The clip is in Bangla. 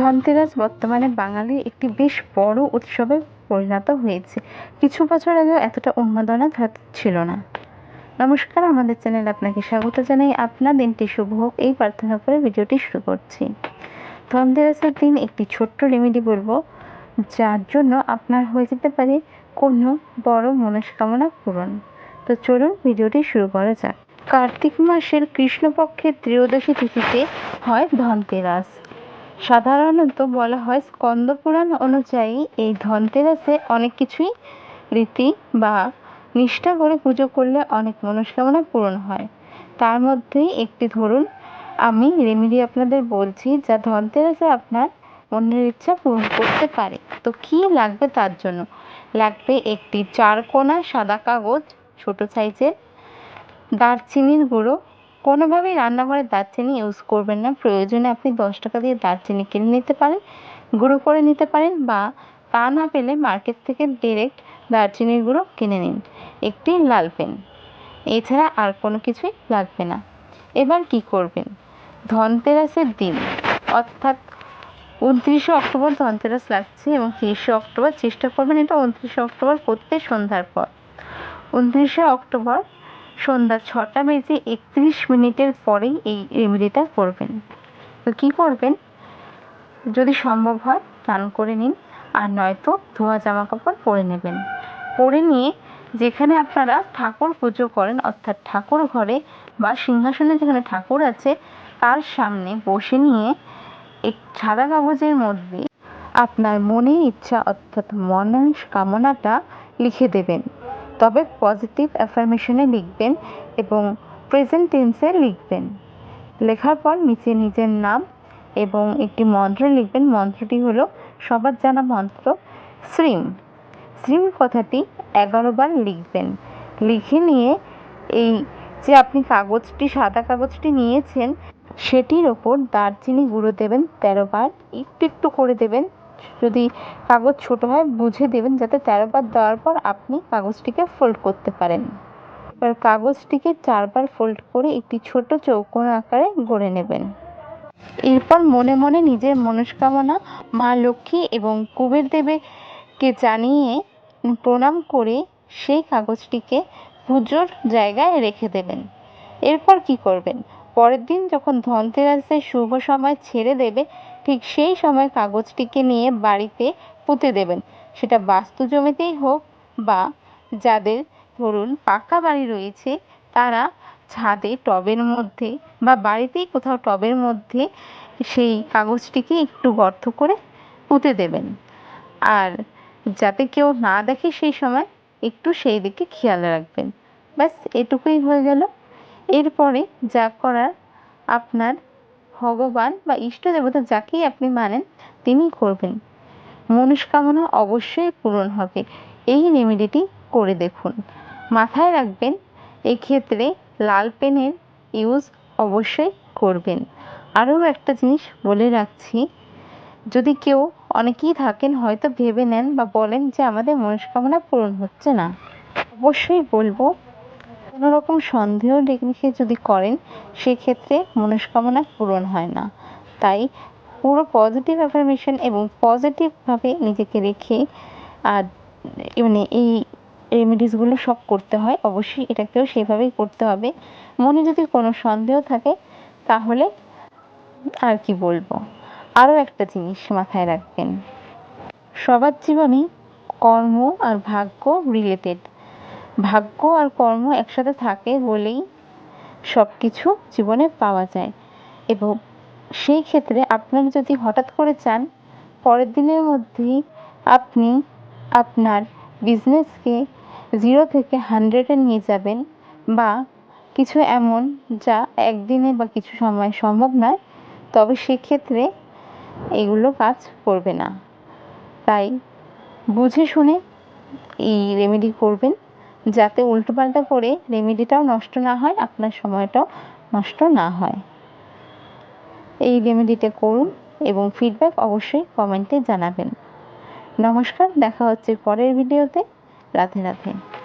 ধনতেরাস বর্তমানে বাঙালির একটি বেশ বড় উৎসবে পরিণত হয়েছে। কিছু বছর আগেও এতটা উন্মাদনা ছিল না। নমস্কার, আমাদের চ্যানেল আপনাকে স্বাগত জানাই। আপনার দিনটি শুভ হোক। এই প্রার্থনা করে ভিডিওটি শুরু করছি। ধনতেরাসের দিন একটি ছোট্ট রেমেডি বলব, যার জন্য আপনার হয়ে যেতে পারে কোনো বড় মনস্কামনা পূরণ। তো চলুন ভিডিওটি শুরু করা যাক। কার্তিক মাসের কৃষ্ণপক্ষের ত্রয়োদশী তিথিতে হয় ধনতেরাস। সাধারণত বলা হয় স্কন্দ পুরাণ অনুযায়ী এই ধনতেরাসে অনেক কিছুই রীতি বা নিষ্ঠা করে পুজো করলে অনেক মনস্কামনা পূরণ হয়। তার মধ্যেই একটি ধরুন, আমি রেমেডি আপনাদের বলছি, যা ধনতেরাসে আপনার মনের ইচ্ছা পূরণ করতে পারে। তো কী লাগবে তার জন্য? লাগবে একটি চারকোনা সাদা কাগজ, ছোট সাইজের দারচিনির গুঁড়ো কোনোভাবেই রান্নাঘরে দারচিনি ইউজ করবেন না। প্রয়োজনে আপনি দশ টাকা দিয়ে দারচিনি কিনে নিতে পারেন, গুঁড়ো করে নিতে পারেন বা তা না পেলে মার্কেট থেকে ডিরেক্ট দারচিনির গুঁড়ো কিনে নিন। একটি লাল পেন। এছাড়া আর কোনো কিছুই লাগবে না। এবার কি করবেন? ধনতেরাসের দিন। অর্থাৎ উনত্রিশে অক্টোবর ধনতেরাস লাগছে এবং তিরিশে অক্টোবর চেষ্টা করবেন এটা উনত্রিশে অক্টোবর করতে সন্ধ্যার পর। উনত্রিশে অক্টোবর সন্ধ্যা ছটা বেজে একত্রিশ মিনিটের পরেই এই রেমেডিটা করবেন। তো কী করবেন? যদি সম্ভব হয়, স্নান করে নিন। আর নয়তো ধোয়া জামা কাপড় পরে নেবেন। পরে নিয়ে যেখানে আপনারা ঠাকুর পুজো করেন, অর্থাৎ ঠাকুর ঘরে বা সিংহাসনে যেখানে ঠাকুর আছে, তার সামনে বসে নিয়ে এক সাদা কাগজের মধ্যে আপনার মনের ইচ্ছা, অর্থাৎ মনের কামনাটা লিখে দেবেন। তবে পজিটিভ অ্যাফার্মেশনে লিখবেন এবং প্রেজেন্ট টেন্সে লিখবেন। লেখার পর নিচে নিজের নাম এবং একটি মন্ত্র লিখবেন। মন্ত্রটি হলো সবার জানা মন্ত্র, শ্রীম। শ্রীম কথাটি এগারো বার লিখবেন। লিখে নিয়ে এই যে আপনি কাগজটি, সাদা কাগজটি নিয়েছেন, সেটির ওপর দারচিনি গুঁড়ো দেবেন তেরো বার। একটু একটু করে দেবেন। যদি কাগজ ছোট হয়, বুঝে দেবেন যাতে তেরো বার দেওয়ার পর আপনি কাগজটিকে ফোল্ড করতে পারেন। এবার কাগজটিকে চারবার ফোল্ড করে একটি ছোট চৌকোনা আকারে গড়ে নেবেন। এরপর মনে মনে নিজের মনস্কামনা মা লক্ষ্মী এবং কুবের দেবীকে জানিয়ে প্রণাম করে সেই কাগজটিকে পুজোর জায়গায় রেখে দেবেন। এরপর কি করবেন? পরের দিন যখন ধনতেরাসের শুভ সময় ছেড়ে দেবে, ঠিক সেই সময় কাগজটিকে নিয়ে বাড়িতে পুঁতে দেবেন। সেটা বাস্তু জমিতেই হোক বা যাদের ধরুন পাকা বাড়ি রয়েছে, তারা ছাদে টবের মধ্যে বা বাড়িতেই কোথাও টবের মধ্যে সেই কাগজটিকে একটু গর্ত করে পুঁতে দেবেন। আর যাতে কেউ না দেখে সেই সময় একটু সেই দিকে খেয়াল রাখবেন। ব্যাস, এটুকুই হয়ে গেল। এরপরে যা করার আপনার ভগবান বা ইষ্ট দেবতা যাকেই আপনি মানেন, তিনি করবেন। মনস্কামনা অবশ্যই পূরণ হবে। এই রেমেডিটি করে দেখুন। মাথায় রাখবেন, এক্ষেত্রে লাল পেনের ইউজ অবশ্যই করবেন। আরও একটা জিনিস বলে রাখছি, যদি কেউ অনেকেই থাকেন হয়তো ভেবে নেন বা বলেন যে আমাদের মনস্কামনা পূরণ হচ্ছে না। অবশ্যই বলব কোনো রকম সন্দেহ রেখে যদি করেন, সেক্ষেত্রে মনস্কামনা পূরণ হয় না। তাই পুরো পজিটিভ অ্যাফার্মেশন এবং পজিটিভভাবে নিজেকে রেখে আর মানে এই রেমেডিসগুলো সব করতে হয়, অবশ্যই এটাকেও সেভাবেই করতে হবে। মনে যদি কোনো সন্দেহ থাকে, তাহলে আর কি বলব? আরও একটা জিনিস মাথায় রাখবেন। সবার জীবনেই কর্ম আর ভাগ্য রিলেটেড ভাগ্য আর কর্ম একসাথে থাকে বলেই সব কিছু জীবনে পাওয়া যায়। এবং সেই ক্ষেত্রে আপনার যদি হঠাৎ করে চান, পরের দিনের মধ্যেই আপনি আপনার বিজনেসকে জিরো থেকে হান্ড্রেডে নিয়ে যাবেন বা কিছু এমন যা একদিনে বা কিছু সময় সম্ভব নয়, তবে সেক্ষেত্রে এগুলো কাজ করবে না। তাই বুঝে শুনে এই রেমেডি করবেন। যাতে উল্টোপাল্টা করে রেমেডিটাও নষ্ট না হয়, আপনার সময়টাও নষ্ট না হয়। এই রেমেডিটা করুন এবং ফিডব্যাক অবশ্যই কমেন্টে জানাবেন। নমস্কার, দেখা হচ্ছে পরের ভিডিওতে রাধে রাধে।